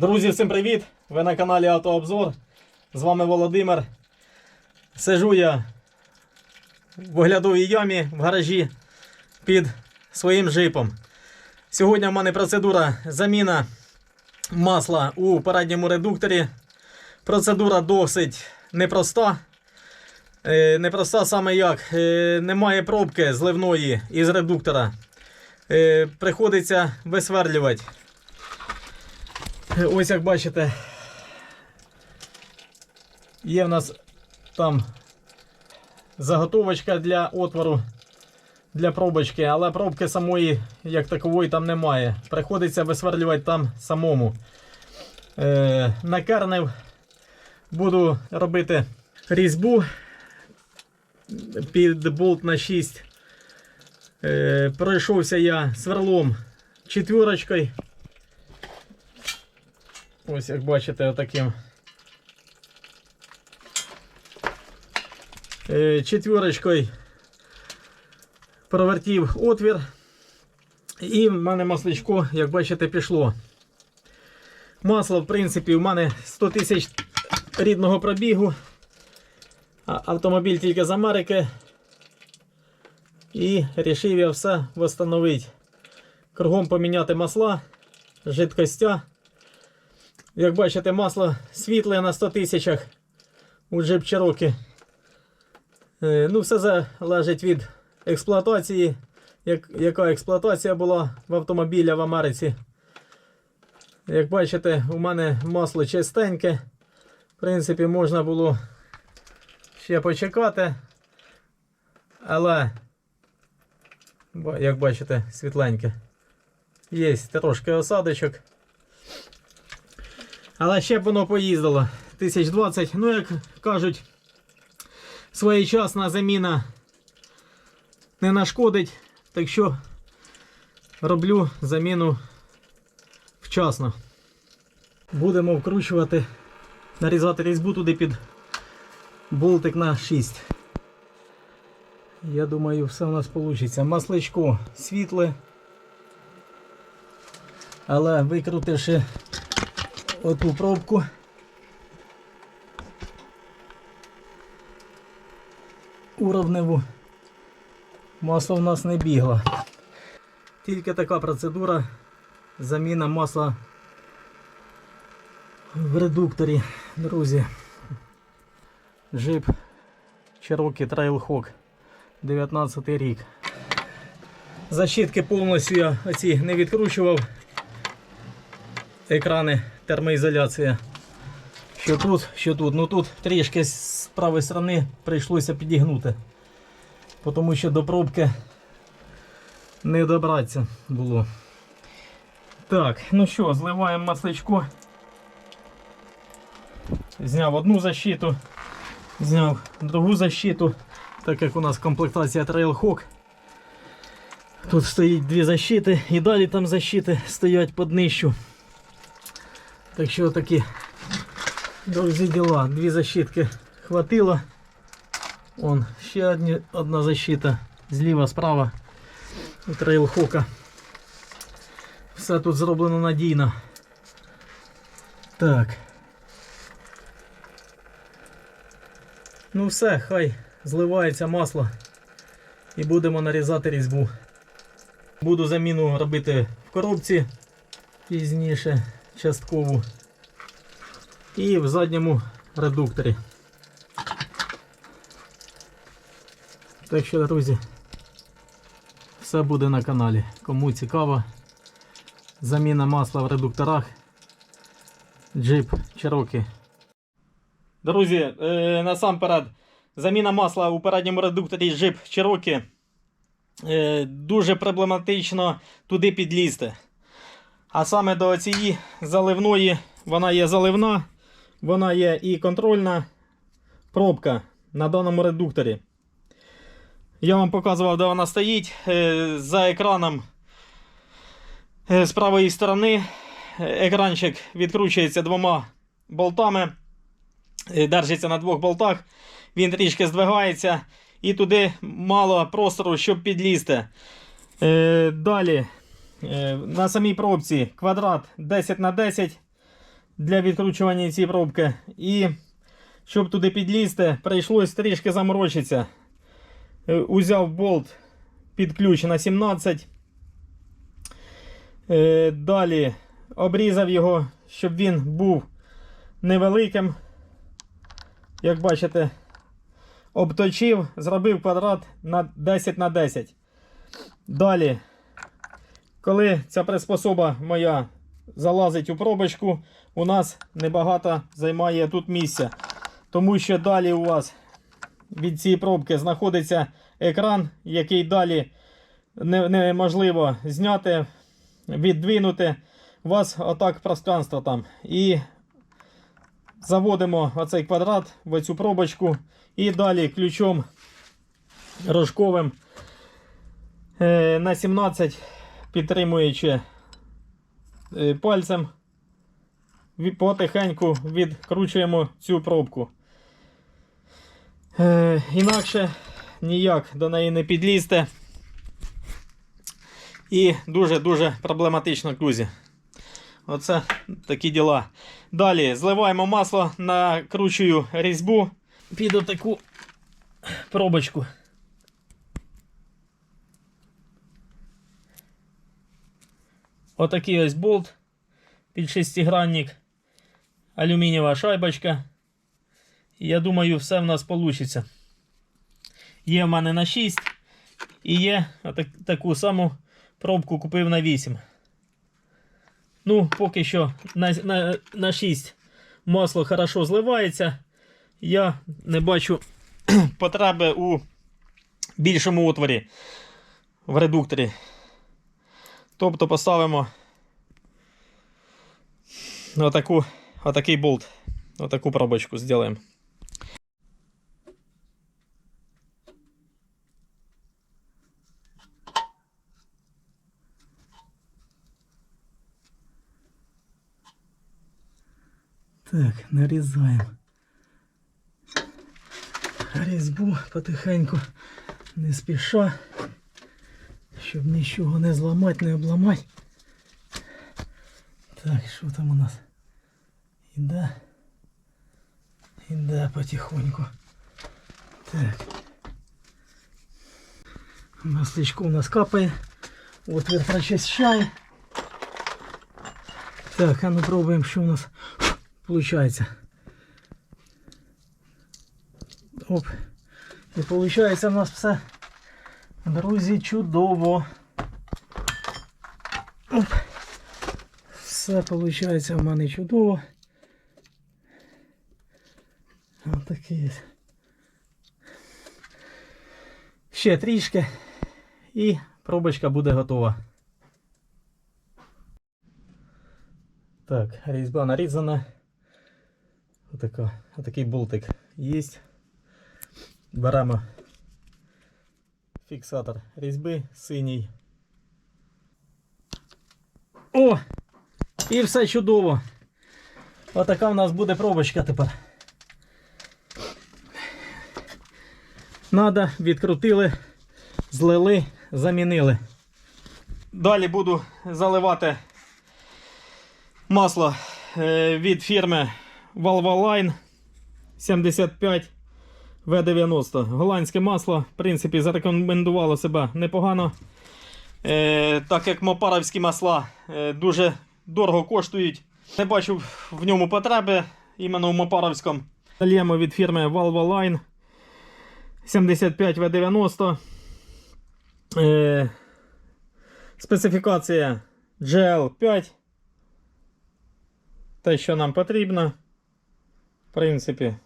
Друзі, всім привіт! Ви на каналі Автообзор. З вами Володимир. Сижу я в оглядовій ямі в гаражі під своїм джипом. Сьогодні в мене процедура заміна масла у передньому редукторі. Процедура досить непроста. Е, Непроста саме як. Е, Немає пробки зливної із редуктора. Е, Приходиться висверлювати. Ось як бачите, є в нас там заготовочка для отвору для пробочки, але пробки самої, як такової, там немає. Приходиться висверлювати там самому. Е, накернив, буду робити різьбу під болт на 6. Е, пройшовся я сверлом четверочкою. Ось як бачите, отаким. Е, Четверочкою провертів отвір. І в мене масличко, як бачите, пішло. Масло, в принципі, в мене 100 тисяч рідного пробігу. А Автомобіль тільки з Америки. І вирішив я все встановити. Кругом поміняти масла, жидкостя. Як бачите, масло світле на 100 тисячах у Jeep Cherokee. Е, Ну, все залежить від експлуатації, як, яка експлуатація була в автомобіля в Америці. Як бачите, у мене масло чистеньке. В принципі, можна було ще почекати. Але, як бачите, світленьке. Є трошки осадочок. Але ще б воно поїздило. 1020. Ну, як кажуть, своєчасна заміна не нашкодить. Так що роблю заміну вчасно. Будемо вкручувати, нарізати різьбу туди під болтик на 6. Я думаю, все у нас вийде. Масличко світле. Але викрутивши оту пробку. Уровневу масло в нас не бігло. Тільки така процедура заміна масла в редукторі, друзі. Джип Cherokee Trailhawk 19 рік. Защитки повністю я оці не відкручував. Екрани термоізоляція. Що тут, що тут. Ну тут трішки з правої сторони прийшлося підігнути. Тому що до пробки не добратися було. Так, ну що, зливаємо масличко. Зняв одну защиту, зняв другу защиту, так як у нас комплектація Trailhawk. Тут стоїть дві защити і далі там защити стоять під нижчу. Так що такі друзі діла. Дві защитки хватило. Вон ще одні, одна защита зліва, справа трейлхока. Все тут зроблено надійно. Так. Ну все, хай зливається масло і будемо нарізати різьбу. Буду заміну робити в коробці пізніше, часткову. І в задньому редукторі. Так що, друзі, все буде на каналі. Кому цікаво, заміна масла в редукторах. Jeep Cherokee. Друзі, е, насамперед, заміна масла у передньому редукторі Jeep Cherokee. Е, дуже проблематично туди підлізти. А саме до цієї заливної, вона є заливна, вона є і контрольна пробка на даному редукторі. Я вам показував, де вона стоїть. Е, За екраном е, з правої сторони е, екранчик відкручується двома болтами. Держиться на двох болтах. Він трішки здвигається. І туди мало простору, щоб підлізти. Далі на самій пробці квадрат 10 на 10 для відкручування цієї пробки. І щоб туди підлізти, прийшлось трішки заморочитися. Е, Узяв болт під ключ на 17. Е, Далі обрізав його, щоб він був невеликим. Як бачите, обточив, зробив квадрат на 10 на 10. Далі, коли ця приспособа моя залазить у пробочку, у нас небагато займає тут місця. Тому що далі у вас від цієї пробки знаходиться екран, який далі неможливо зняти, віддвинути. У вас отак пространство там. І заводимо оцей квадрат в цю пробочку і далі ключом рожковим е, на 17, підтримуючи е, пальцем, потихеньку відкручуємо цю пробку. Е, інакше ніяк до неї не підлізти. І дуже-дуже проблематично, друзі. Оце такі діла. Далі зливаємо масло, накручую різьбу під отаку пробочку. Отакий ось болт під шестигранник, алюмінієва шайбочка. Я думаю, все в нас вийде. Є в мене на 6 і є таку саму пробку купив на 8. Ну, поки що на, на, на 6 масло хорошо зливається. Я не бачу потреби у більшому отворі в редукторі. Тобто поставимо отаку, отакий болт, отаку пробочку зробимо. Так, нарізаємо. Різьбу потихеньку, не спіша, щоб нічого не зламати, не обламати. Так, що там у нас? Іде. Іде потихоньку. Так. Масличко у нас капає. Отвір прочищає. Так, а ну пробуємо, що у нас получается. Оп. І виходить у нас все, друзі, чудово. Оп. Все виходить в мене чудово. Ось. Ще трішки. І пробочка буде готова. Так, різьба нарізана. Отака, отакий болтик є. Беремо фіксатор різьби синій. О! І все чудово. Отака в нас буде пробочка тепер. Надо, відкрутили, злили, замінили. Далі буду заливати масло е, від фірми Valvoline 75 V90. Голландське масло, в принципі, зарекомендувало себе непогано. Е, так як мопаровські масла е, дуже дорого коштують. Не бачу в ньому потреби іменно в мопаровському. Дальємо від фірми Valvoline 75 V90. Е, специфікація GL5 те, що нам потрібно. В принципі,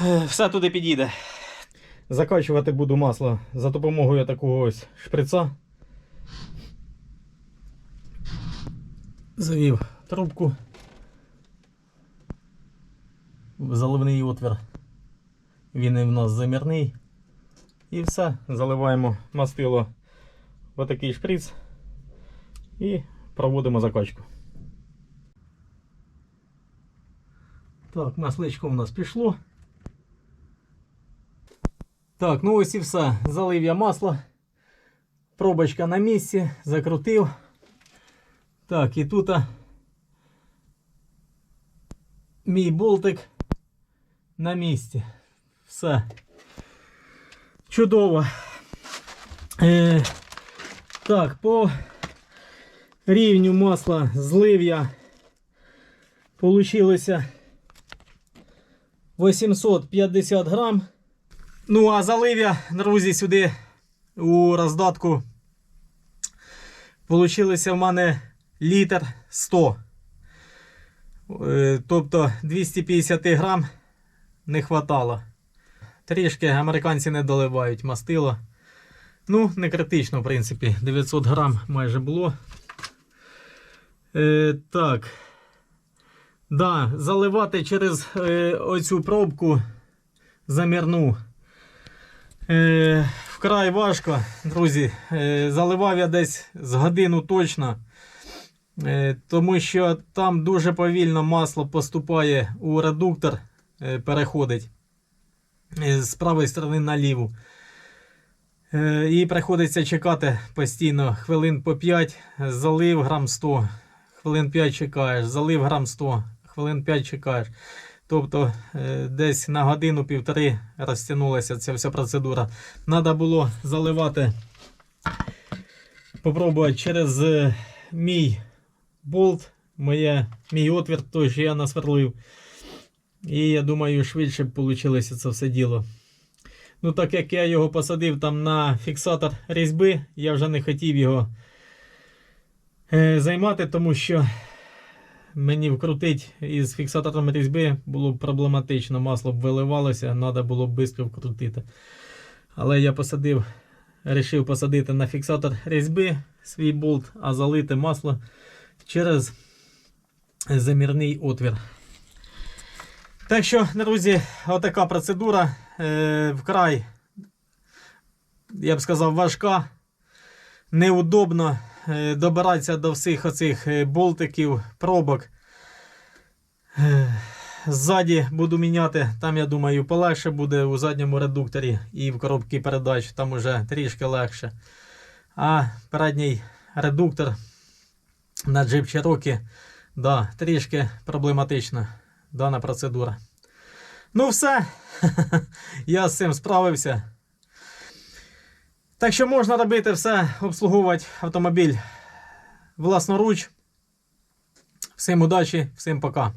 все туди підійде. Закачувати буду масло за допомогою такого ось шприца. Завів трубку. Заливний отвір. Він в нас замірний. І все, заливаємо мастило в отакий шприц і проводимо закачку. Так, масличко у нас пішло. Так, ну ось і все. Залив я масло. Пробочка на місці, закрутив. Так, і тут мій болтик на місці. Все. Чудово. Е, так, по рівню масла злив'я получилося 850 грам. Ну, а залив'я, друзі, сюди у роздатку получилося в мене літр 100. Е, Тобто 250 грам не хватало. Трішки американці не доливають мастило. Ну, не критично, в принципі. 900 грам майже було. Е, так. Да, заливати через е, оцю пробку замірну. Е, вкрай важко, друзі. Е, заливав я десь з годину точно. Е, тому що там дуже повільно масло поступає у редуктор, е, переходить е, з правої сторони на ліву. Е, І приходиться чекати постійно хвилин по 5, залив грам 100, хвилин 5 чекаєш, залив грам 100, хвилин 5 чекаєш. Тобто е, десь на годину-півтори розтягнулася ця вся процедура. Треба було заливати, попробувати через е, мій болт, моє, мій отвір, той, що я насверлив. І я думаю, швидше б вийшло це все діло. Ну, так як я його посадив там на фіксатор різьби, я вже не хотів його е, займати, тому що мені вкрутить із фіксатором різьби було б проблематично. Масло б виливалося, треба було б швидко вкрутити. Але я посадив, вирішив посадити на фіксатор різьби свій болт, а залити масло через замірний отвір. Так що, друзі, отака процедура е, вкрай, я б сказав, важка, неудобно е, добиратися до всіх оцих е, болтиків, пробок. Е, Ззаді буду міняти, там, я думаю, полегше буде у задньому редукторі і в коробці передач, там уже трішки легше. А передній редуктор на Cherokee, да, трішки проблематична дана процедура. Ну, все. Я з цим справився. Так що можна робити все, обслуговувати автомобіль власноруч. Всім удачі, всім пока.